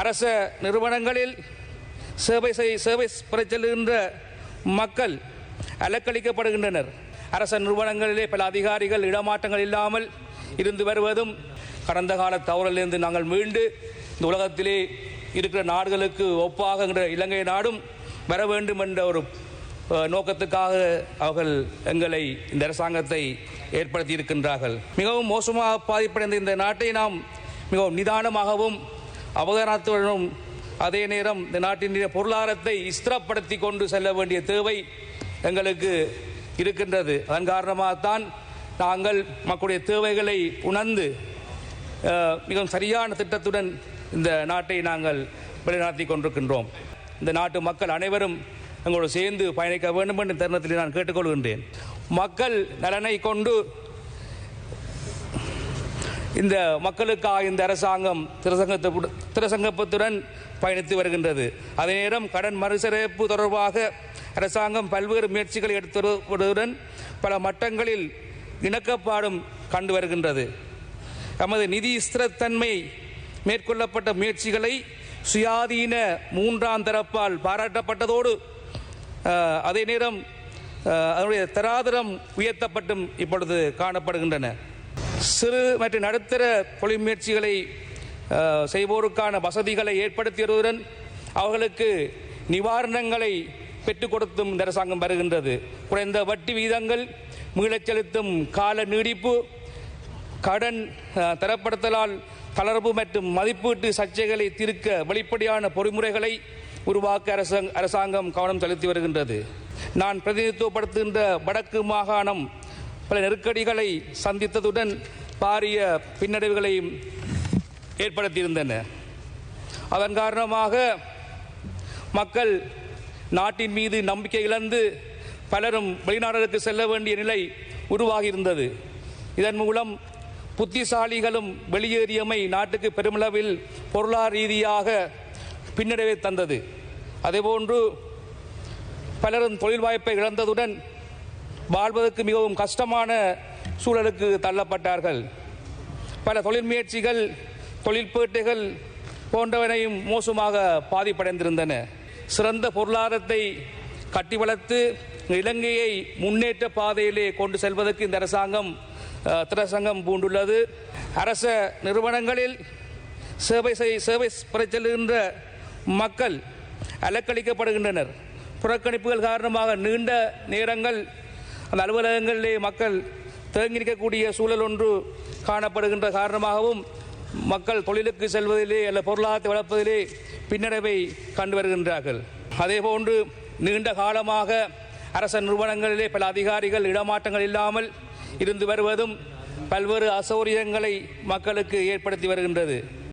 அரச நிறுவனங்களில் சேவை சேவை பெறச் செல்கின்ற மக்கள் அலக்களிக்கப்படுகின்றனர் அரச நிறுவனங்களிலே பல அதிகாரிகள் இடமாற்றங்கள் இல்லாமல் இருந்து வருவதும் கடந்த கால தவறிலிருந்து நாங்கள் மீண்டு இந்த உலகத்திலே இருக்கிற நாடுகளுக்கு ஒப்பாகின்ற இலங்கை நாடும் வர வேண்டும் என்ற ஒரு நோக்கத்துக்காக அவர்கள் எங்களை இந்த அரசாங்கத்தை ஏற்படுத்தி இருக்கின்றார்கள். மிகவும் மோசமாக பாதிப்படைந்த இந்த நாட்டை நாம் மிகவும் நிதானமாகவும் அவதானத்துடனும் அதே நேரம் இந்த நாட்டின் பொருளாதாரத்தை ஸ்திரப்படுத்தி கொண்டு செல்ல வேண்டிய தேவை எங்களுக்கு இருக்கின்றது. அதன் காரணமாகத்தான் நாங்கள் மக்களுடைய தேவைகளை உணர்ந்து மிகவும் சரியான திட்டத்துடன் இந்த நாட்டை நாங்கள் வழிநடத்தி கொண்டிருக்கின்றோம். இந்த நாட்டு மக்கள் அனைவரும் எங்களோடு சேர்ந்து பயணிக்க வேண்டும் என்ற தருணத்தில் நான் கேட்டுக்கொள்கின்றேன். மக்கள் நலனை கொண்டு இந்த மக்களுக்காக இந்த அரசாங்கம் திருசங்கத்து திருசங்கப்பத்துடன் பயணித்து வருகின்றது. அதே நேரம் கடன் மறுசீரமைப்பு தொடர்பாக அரசாங்கம் பல்வேறு முயற்சிகளை எடுத்து வருவதுடன் பல மட்டங்களில் இணக்கப்பாடும் கண்டு வருகின்றது. நமது நிதி ஸ்திரத்தன்மை மேற்கொள்ளப்பட்ட முயற்சிகளை சுயாதீன மூன்றாம் தரப்பால் பாராட்டப்பட்டதோடு அதே நேரம் அதனுடைய தராதரம் உயர்த்தப்பட்டும் இப்பொழுது காணப்படுகின்றன. சிறு மற்றும் நடுத்தர தொழில் முயற்சிகளை செய்வோருக்கான வசதிகளை ஏற்படுத்தி வருவதுடன் அவர்களுக்கு நிவாரணங்களை பெற்றுக் கொடுத்தும் இந்த அரசாங்கம் வருகின்றது. குறைந்த வட்டி விகிதங்கள் மீளச் செலுத்தும் கால நீடிப்பு கடன் தரப்படுத்தலால் தளர்வு மற்றும் மதிப்பீட்டு சர்ச்சைகளை தீர்க்க வெளிப்படையான பொறிமுறைகளை உருவாக்க அரசாங்க அரசாங்கம் கவனம் செலுத்தி வருகின்றது. நான் பிரதிநிதித்துவப்படுத்துகின்ற வடக்கு மாகாணம் பல நெருக்கடிகளை சந்தித்ததுடன் பாரிய பின்னடைவுகளையும் ஏற்படுத்தியிருந்தன. அதன் காரணமாக மக்கள் நாட்டின் மீது நம்பிக்கை இழந்து பலரும் வெளிநாடுகளுக்கு செல்ல வேண்டிய நிலை உருவாகியிருந்தது. இதன் மூலம் புத்திசாலிகளும் வெளியேறியமை நாட்டுக்கு பெருமளவில் பொருளாதார ரீதியாக பின்னடைவை தந்தது. அதேபோன்று பலரும் தொழில் வாய்ப்பை இழந்ததுடன் வாழ்வதற்கு மிகவும் கஷ்டமான சூழலுக்கு தள்ளப்பட்டார்கள். பல தொழில் முயற்சிகள் தொழிற்பேட்டைகள் போன்றவனையும் மோசமாக பாதிப்படைந்திருந்தன. சிறந்த பொருளாதாரத்தை கட்டி வளர்த்து இலங்கையை முன்னேற்ற பாதையிலே கொண்டு செல்வதற்கு இந்த அரசாங்கம் திரசங்கம் பூண்டுள்ளது. அரச நிறுவனங்களில் சேவை செய் சேவை பெறச் செல்கின்ற மக்கள் அலக்களிக்கப்படுகின்றனர் புறக்கணிப்புகள் காரணமாக நீண்ட நேரங்கள் அந்த அலுவலகங்களிலே மக்கள் தேங்கி நிற்கக்கூடிய சூழல் ஒன்று காணப்படுகின்ற காரணமாகவும் மக்கள் தொழிலுக்கு செல்வதிலே அல்ல பொருளாதாரத்தை வளர்ப்பதிலே பின்னடைவை கண்டு வருகின்றார்கள். அதேபோன்று நீண்ட காலமாக அரச நிறுவனங்களிலே பல அதிகாரிகள் இடமாற்றங்கள் இல்லாமல் இருந்து வருவதும் பல்வேறு அசௌகரியங்களை மக்களுக்கு ஏற்படுத்தி வருகின்றது.